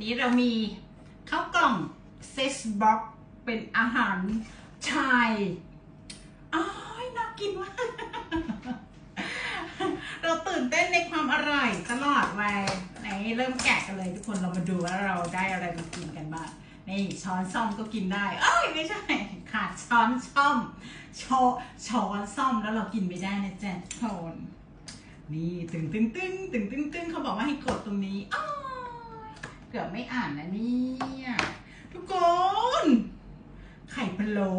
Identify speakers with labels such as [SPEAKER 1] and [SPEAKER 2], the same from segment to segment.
[SPEAKER 1] นี้เรามีข้าวกล่องเซสบ็อกเป็นอาหารชายอ้ายน่ากินมากเราตื่นเต้นในความอร่อยตลอดวัยไหนเริ่มแกะกันเลยทุกคนเรามาดูว่าเราได้อะไรมากินกันบ้างนี่ช้อนซ่อมก็กินได้เอ้ยไม่ใช่ ขาดช้อนซ่อมช้อช้อนซ่อมแล้วเรากินไม่ได้นะจ๊ะทุกคนนี่ตึงตึงตึงตึงตึงตึงเขาบอกว่าให้กดตรงนี้อ้า เกือบไม่อ่านนะเนี่ยทุกคน ไข่พะโล้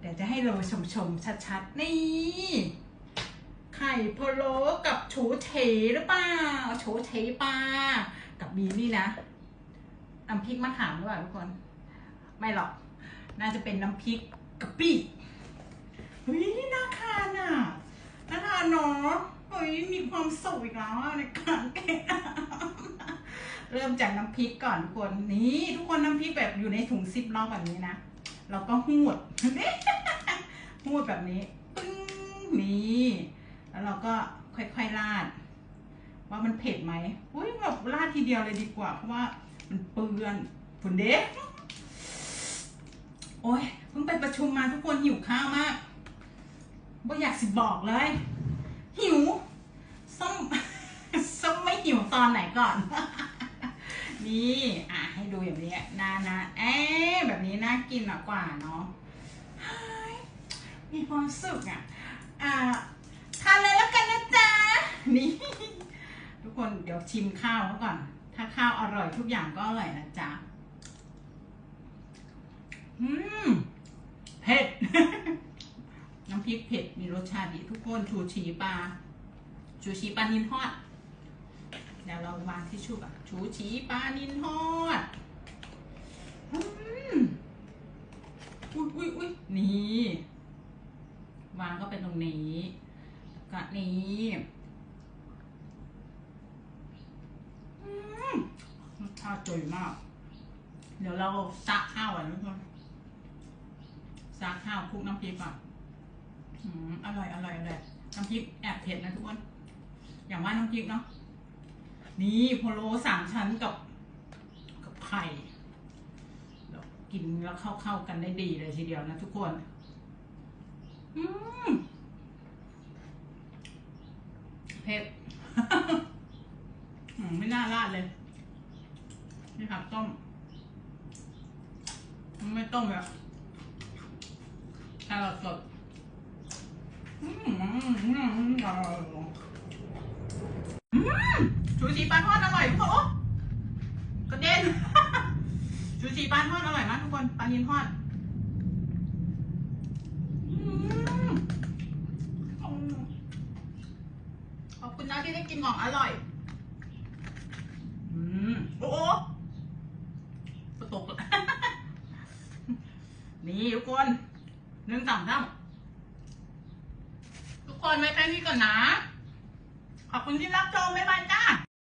[SPEAKER 1] เดี๋ยวจะให้เราชมชมชัดๆ นี่ ไข่พะโล้กับโฉเฉหรือเปล่าโฉเฉปลากับบีนี่นะน้ำพริกมะขามหรือเปล่าทุกคน ไม่หรอก น่าจะเป็นน้ำพริกกะปิเฮ้ยน่าทานอะน่าทานเนาะเฮ้ยมีความสุขอีกแล้วในการแกะ เริ่มจากน้ำพริกก่อนทุกคนนี่ทุกคนน้ำพริกแบบอยู่ในถุงซิปล็อกแบบนี้นะเราก็หูดหูดแบบนี้ปึ้งนี่แล้วเราก็ค่อยๆราด ว่ามันเผ็ดไหมอุ้ยแบบราดทีเดียวเลยดีกว่า เพราะว่ามันเปื้อนฝุนเด็กโอ้ยเพิ่งไปประชุมมาทุกคนหิวข้าวมากบ่อยากสิบอกเลย หิวส้มส้มไม่หิวตอนไหนก่อน นี่อะให้ดูอย่างนี้นานะเอ๊แบบนี้น่ากินมากกว่าเนาะมีความสุขอะอ่าทานเลยแล้วกันนะจ๊ะนี่ทุกคนเดี๋ยวชิมข้าวเขาก่อน ถ้าข้าวอร่อยทุกอย่างก็อร่อยนะจ๊ะอืมเผ็ด น้ำพริกเผ็ดมีรสชาติดีทุกคนชูชีปลาชูชีปลานินทอด เดี๋ยวเราวางที่ชุบอะชูชีปลานินทอดอุ้ยอุ้ยอุ้ยนี่ วางก็เป็นตรงนี้แล้วก็นี้อืมรสชาติจุยมาก เดี๋ยวเราซักข้าวอะทุกคนซักข้าวคลุกน้ำพริกก่อนอืมอร่อยอร่อยอร่อยน้ำพริกแอบเผ็ดนะทุกคน อย่างว่าน้ำพริกเนาะ นี่โพโลสามชั้นกับกับไข่เดี๋ยวกินแล้วเข้าเข้ากันได้ดีเลยทีเดียวนะทุกคน อืมเผ็ดไม่น่าราดเลย นี่ผักต้ม ไม่ต้มเลยแครอทสดอืมอืมอืมอืมอร่อยอืม ชูชีปลาทอดอร่อยทุกคนโอ้กระเด็น ชูชีปลาทอดอร่อยมากทุกคนปลานินทอดขอบคุณนะที่ได้กินของอร่อยอืมโอ้โหกระตกละนี่ทุกคนหนึ่งสามสามทุกคนไว้แค่นี้ก่อนนะ ขอบคุณที่รับชมบ๊ายบายจ้า